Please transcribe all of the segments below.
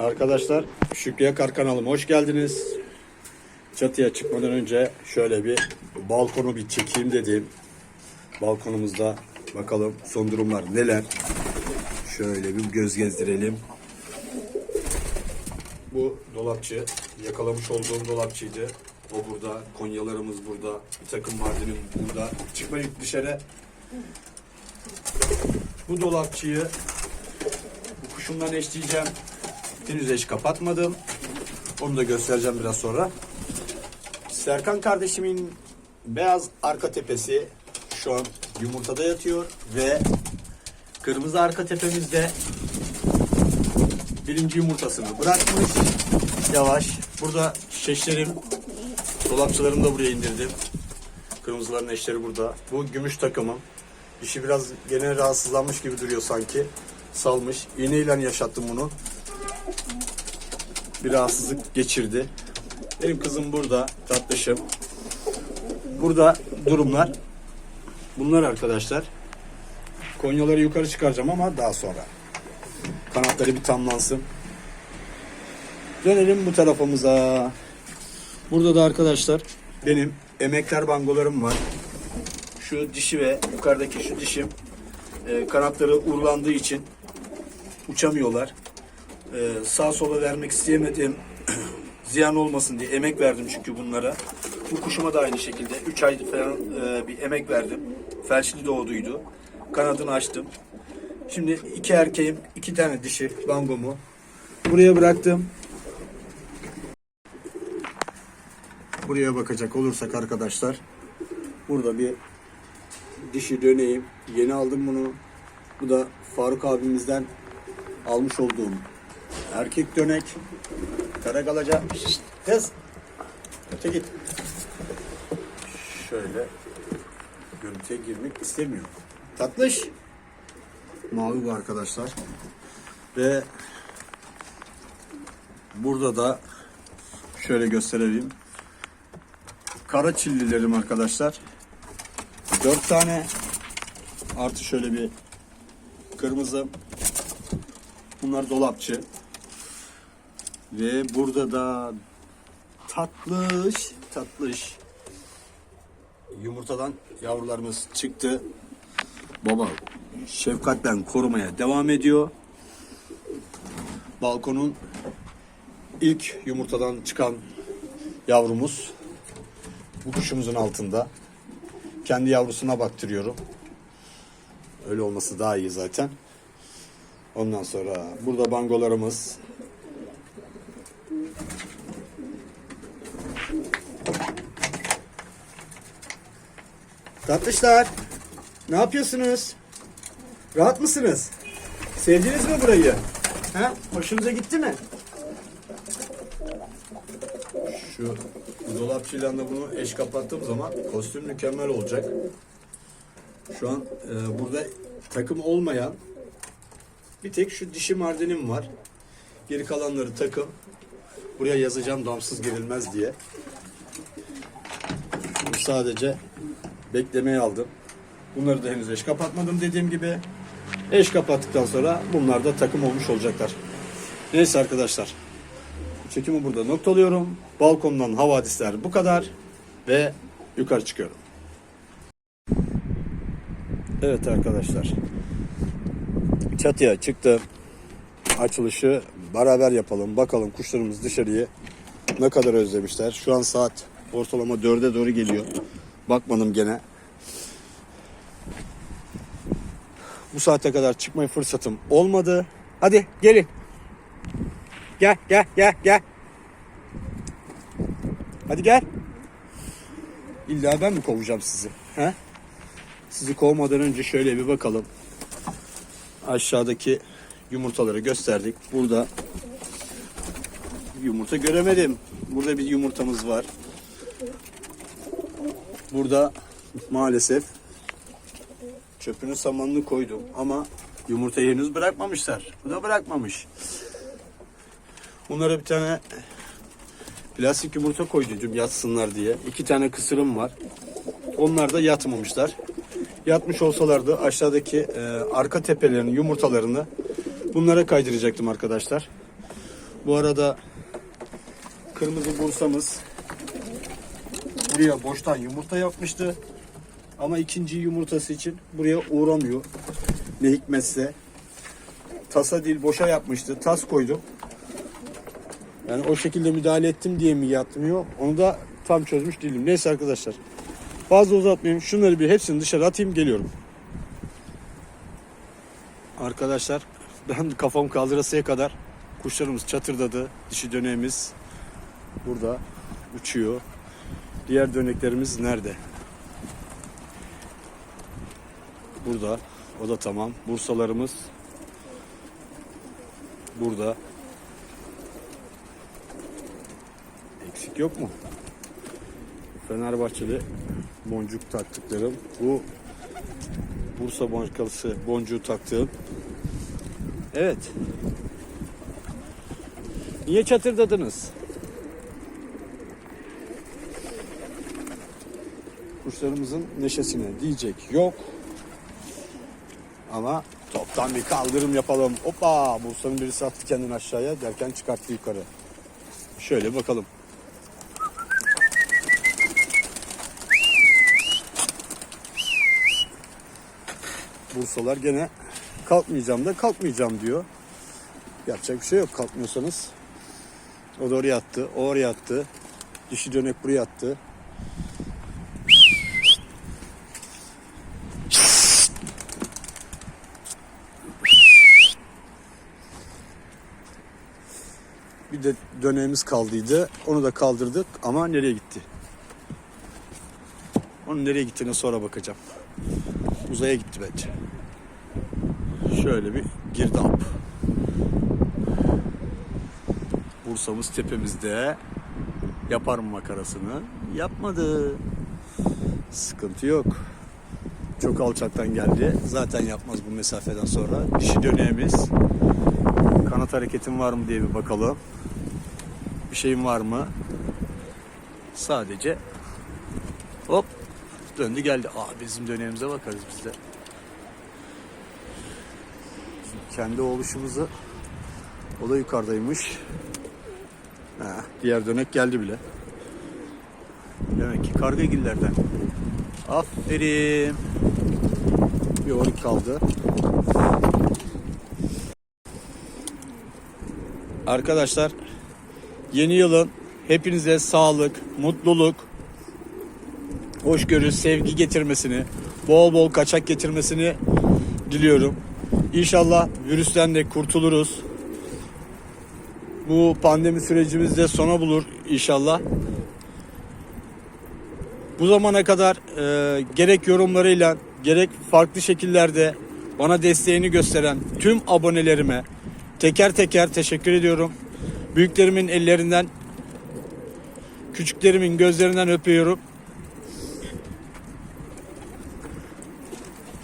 Arkadaşlar Şükrü'ye Kar kanalıma hoş geldiniz. Çatıya çıkmadan önce şöyle bir balkonu bir çekeyim dedim. Balkonumuzda bakalım son durumlar neler. Şöyle bir göz gezdirelim. Bu dolapçı yakalamış olduğum dolapçıydı. O burada, konyalarımız burada, bir takım mardinim burada. Çıkmayın dışarı. Bu dolapçıyı bu kuşumdan eşleyeceğim. Henüz eş kapatmadım. Onu da göstereceğim biraz sonra. Serkan kardeşimin beyaz arka tepesi şu an yumurtada yatıyor ve kırmızı arka tepemizde birinci yumurtasını bırakmış. Yavaş. Burada şeşlerim, dolapçılarımı da buraya indirdim. Kırmızıların eşleri burada. Bu gümüş takımım. Dişi biraz gene rahatsızlanmış gibi duruyor sanki. Salmış. İğneyle yaşattım bunu. Bir rahatsızlık geçirdi. Benim kızım burada. Tatlışım. Burada durumlar. Bunlar arkadaşlar. Konyaları yukarı çıkaracağım ama daha sonra. Kanatları bir tamlansın. Dönelim bu tarafımıza. Burada da arkadaşlar benim emekler bangolarım var. Şu dişi ve yukarıdaki şu dişim e, kanatları urlandığı için uçamıyorlar. E, sağ sola vermek isteyemedim. Ziyan olmasın diye emek verdim çünkü bunlara. Bu kuşuma da aynı şekilde 3 ay falan e, bir emek verdim. Felçli doğduydu. Kanadını açtım. Şimdi iki erkeğim, iki tane dişi bangomu buraya bıraktım. Buraya bakacak olursak arkadaşlar burada bir dişi döneyim. Yeni aldım bunu. Bu da Faruk abimizden almış olduğum erkek dönek. Karagalaca. Şşt, kız. Öte git. Şöyle görüntüye girmek istemiyor. Tatlış. Mavi bu arkadaşlar. Ve burada da şöyle gösterelim. Kara çillilerim arkadaşlar. Dört tane artı şöyle bir kırmızı. Bunlar dolapçı. Ve burada da tatlış tatlış yumurtadan yavrularımız çıktı. Baba şefkatten korumaya devam ediyor. Balkonun ilk yumurtadan çıkan yavrumuz bu kuşumuzun altında. Kendi yavrusuna baktırıyorum. Öyle olması daha iyi zaten. Ondan sonra burada bangolarımız. Tatlışlar. Ne yapıyorsunuz? Rahat mısınız? Sevdiniz mi burayı? Ha? Hoşunuza gitti mi? Şu dolapçıyla da bunu eş kapattığım zaman kostüm mükemmel olacak. Şu an e, burada takım olmayan bir tek şu dişi mardinim var. Geri kalanları takım. Buraya yazacağım damsız girilmez diye. Bu sadece beklemeye aldım. Bunları da henüz eş kapatmadım dediğim gibi. Eş kapattıktan sonra bunlar da takım olmuş olacaklar. Neyse arkadaşlar. Çekimi burada noktalıyorum. Balkondan havadisler bu kadar. Ve yukarı çıkıyorum. Evet arkadaşlar. Çatıya çıktım. Açılışı beraber yapalım. Bakalım kuşlarımız dışarıyı ne kadar özlemişler. Şu an saat ortalama 4'e doğru geliyor. Bakmadım gene. Bu saate kadar çıkmaya fırsatım olmadı. Hadi gelin. Gel gel gel gel. Hadi gel. İlla ben mi kovacağım sizi? He? Sizi kovmadan önce şöyle bir bakalım. Aşağıdaki yumurtaları gösterdik. Burada yumurta göremedim. Burada bir yumurtamız var. Burada maalesef çöpünü samanını koydum ama yumurtayı henüz bırakmamışlar. Bu da bırakmamış. Bunlara bir tane plastik yumurta koydum yatsınlar diye. İki tane kısırım var. Onlar da yatmamışlar. Yatmış olsalardı aşağıdaki e, arka tepelerin yumurtalarını bunlara kaydıracaktım arkadaşlar. Bu arada kırmızı bursamız buraya boştan yumurta yapmıştı. Ama ikinci yumurtası için buraya uğramıyor. Ne hikmetse. Tasa değil boşa yapmıştı. Tas koydum. Yani o şekilde müdahale ettim diye mi yatmıyor? Onu da tam çözmüş değilim. Neyse arkadaşlar. Fazla uzatmayayım. Şunları bir hepsini dışarı atayım geliyorum. Arkadaşlar ben kafam kaldırasıya kadar kuşlarımız çatırdadı. Dişi döneğimiz burada uçuyor. Diğer döneklerimiz nerede? Burada. O da tamam. Bursalarımız burada. Eksik yok mu? Fenerbahçeli boncuk taktıklarım. Bu Bursa bonkalısı boncuğu taktığım. Evet. Niye çatırdadınız? Kuşlarımızın neşesine diyecek yok. Ama toptan bir kaldırım yapalım. Hoppa! Bursa'nın birisi attı kendini aşağıya derken çıkarttı yukarı. Şöyle bakalım. Bursalar gene kalkmayacağım da kalkmayacağım diyor. Yapacak bir şey yok kalkmıyorsanız. O da oraya attı, o oraya attı. Dişi dönek buraya attı. Bir de döneğimiz kaldıydı. Onu da kaldırdık ama nereye gitti? Onun nereye gittiğine sonra bakacağım. Uzaya gitti bence. Şöyle bir girdap. Bursa'mız tepemizde. Yaparım makarasını. Yapmadı. Sıkıntı yok. Çok alçaktan geldi. Zaten yapmaz bu mesafeden sonra. Dişi döneğimiz. Kanat hareketim var mı diye bir bakalım. Bir şeyim var mı? Sadece hop döndü geldi. Aa bizim döneğimize bakarız biz de. Kendi oluşumuzu o da yukarıdaymış. Ha, diğer dönek geldi bile. Demek ki kargagillerden. Aferin. Bir orik kaldı. Arkadaşlar yeni yılın hepinize sağlık, mutluluk, hoşgörü, sevgi getirmesini, bol bol kaçak getirmesini diliyorum. İnşallah virüsten de kurtuluruz. Bu pandemi sürecimiz de sona bulur inşallah. Bu zamana kadar e, gerek yorumlarıyla gerek farklı şekillerde bana desteğini gösteren tüm abonelerime teker teker teşekkür ediyorum. Büyüklerimin ellerinden, küçüklerimin gözlerinden öpüyorum.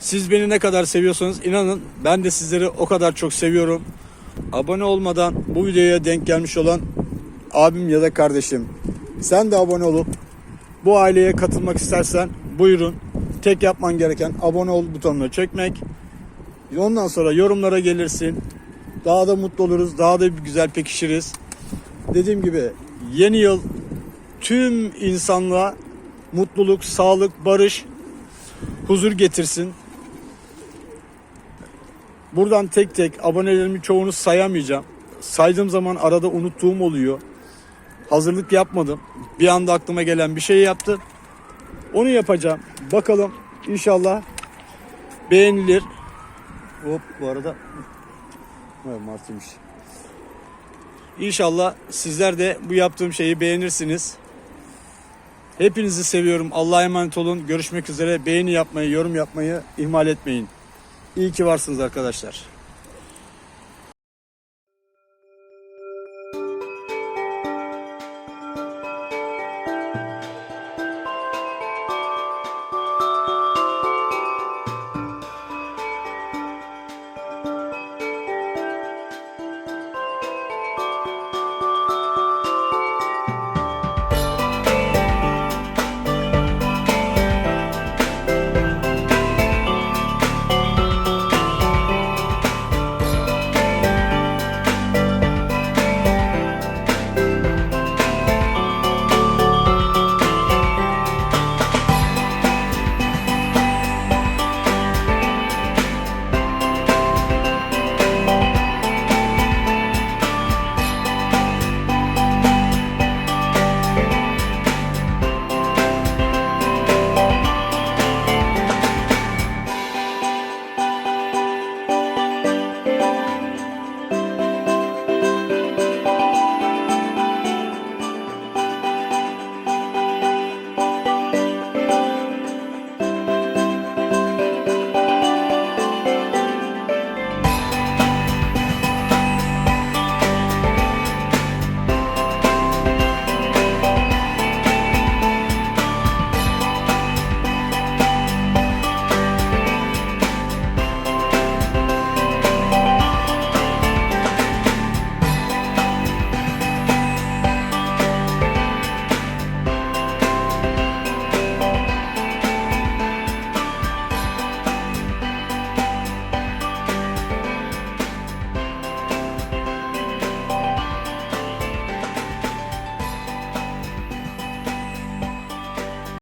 Siz beni ne kadar seviyorsanız inanın ben de sizleri o kadar çok seviyorum. Abone olmadan bu videoya denk gelmiş olan abim ya da kardeşim sen de abone olup bu aileye katılmak istersen buyurun. Tek yapman gereken abone ol butonuna çekmek. Ondan sonra yorumlara gelirsin. Daha da mutlu oluruz. Daha da güzel pekişiriz. Dediğim gibi yeni yıl tüm insanlığa mutluluk, sağlık, barış, huzur getirsin. Buradan tek tek abonelerimin çoğunu sayamayacağım. Saydığım zaman arada unuttuğum oluyor. Hazırlık yapmadım. Bir anda aklıma gelen bir şey yaptım. Onu yapacağım. Bakalım inşallah beğenilir. Hop bu arada Evet, Martıymış. İnşallah sizler de bu yaptığım şeyi beğenirsiniz. Hepinizi seviyorum. Allah'a emanet olun. Görüşmek üzere. Beğeni yapmayı, yorum yapmayı ihmal etmeyin. İyi ki varsınız arkadaşlar.